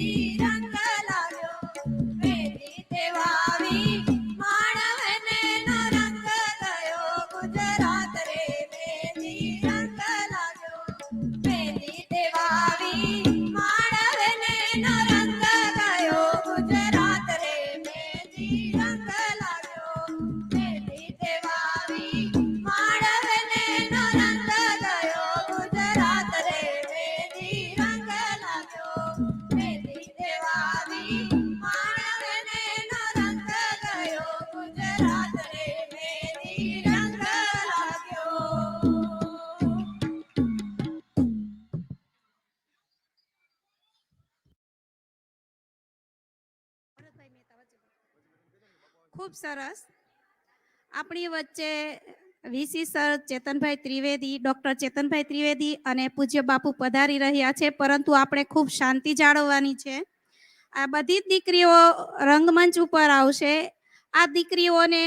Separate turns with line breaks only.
Shira.
ખૂબ સરસ. આપણી વચ્ચે VC sir Chetanbhai Trivedi, doctor Chetanbhai Trivedi અને પૂજ્ય બાપુ પધારી રહ્યા છે, પરંતુ આપણે ખૂબ શાંતિ જાળવવાની છે. આ બધી દીકરીઓ રંગમંચ ઉપર આવશે. આ દીકરીઓને